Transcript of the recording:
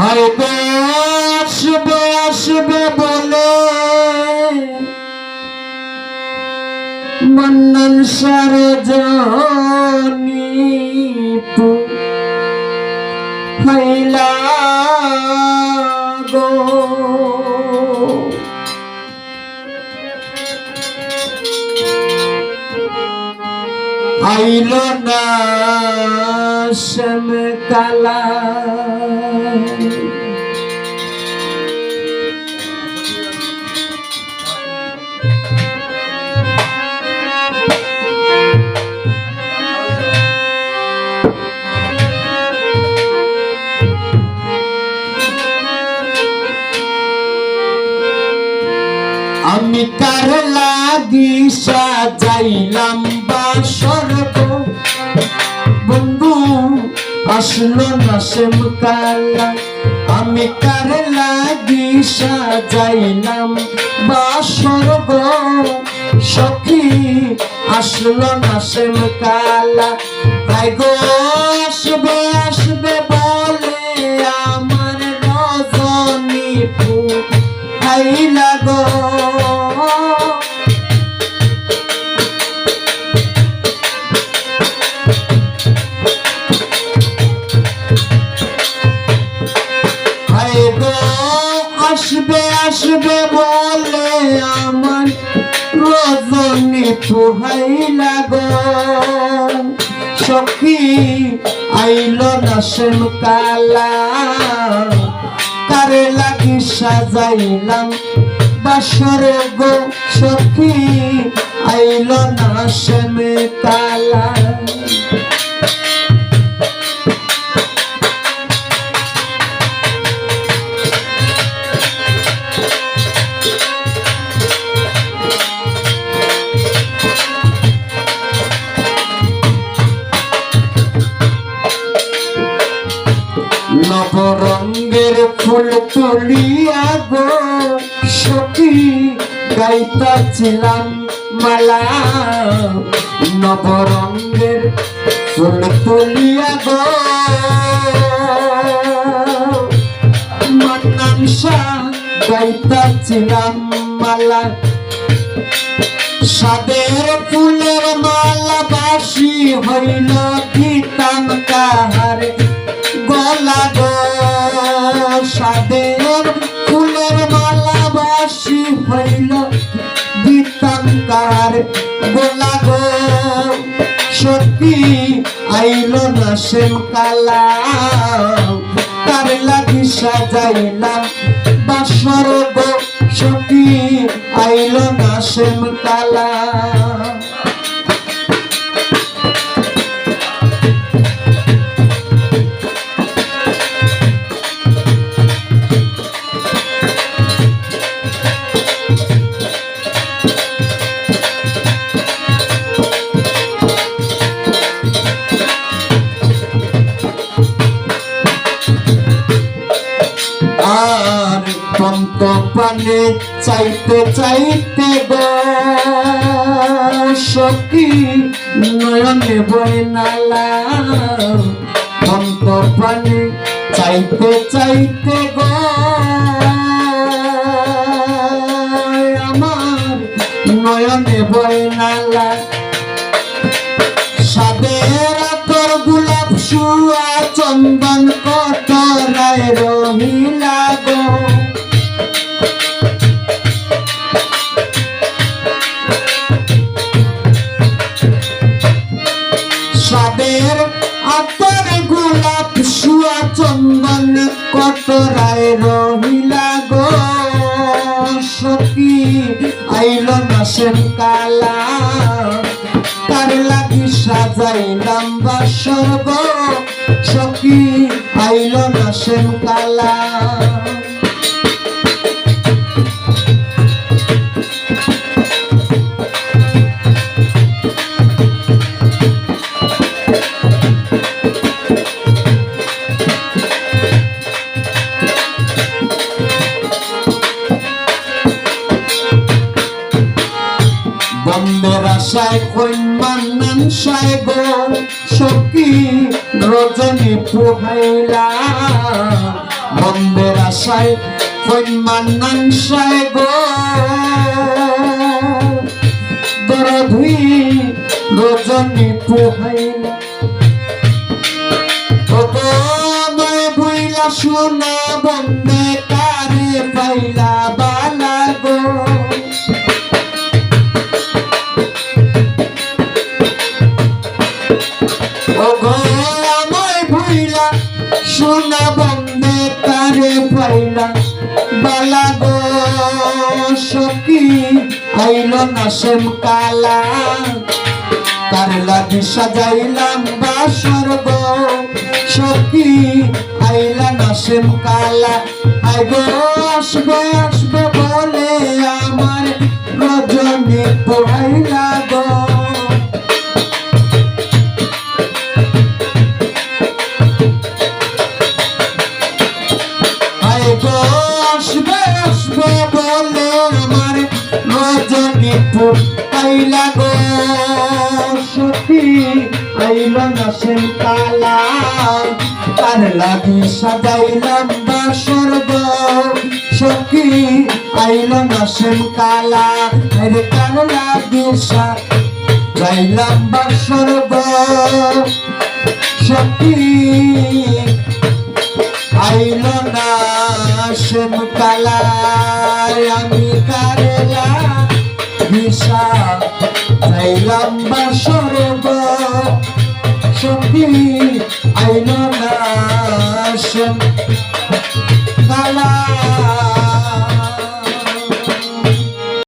হয়তো আসবে আসবে বলে। মন্নন সরজনী হইলা আইল না শ্যাম কালা কার লাগি সাজাইলাম বাসর গো। বন্ধু, আসলো না সেম কালা আমি কার লাগি সাজাইলাম বাসর গো। সখী, আসলো না সেম কালা তাই গো, আসবে আসবে বলে আমার রজনী ফুল আইলা আসবে আসবে বলে আমার রজনী পুহাইলা গো সখী, আইল না সেম কালা কারে লাগি সাজাইলাম বাসর গো সখী, আইল না সেম কালা ফুল তুলিয়া গো, সখী, গাইতাছিলাম মালা। নবরঙ্গের ফুল তুলিয়া গো। মনাংসা গাইতাছিলাম মালা। সাদের ফুলের মালা বাসি হইল গীতাম কাহারে গলা গো। সাদের ফুলের মালাবাসি হইল গীতাম কাহারে গো, সত্যি আইল না সেম কালা তার লাগি সাজাইলাম বাসর গো সখী আইল না সেম কালা পানে চাইতে চাইতে সখী নয়নে বই নালা। তন্ত পানে চাইতে চাইতে আমার নয়নে বই নালা। সাদের তোর গোলাপ শুয়া চন্দন কত রায় রহিলা আইল না সেম কালা তার লাগি সাজাইলাম বাসর গো। সখী আইল না সেম কালা। সায় সখী রজনী পোহাইলা আশায় কইন মান্নান গো। দরধুই রজনী পোহাইলা ওগো বইলা শোনা বন্দে সখী আইল না সেম কালা। তার লাগি সাজাইলাম বা স্বর্গ। সখী আইলা না সেম কালা। আই গো আসবে রজনী পাইলা গো। সখী আইল না সেন তালা তার লাগি সাজাইলাম বাসর গো সখী আইল না সেন কালা রে কার লাগি সাজাইলাম বাসর গো চাইলাম সরব সঙ্গী আইন না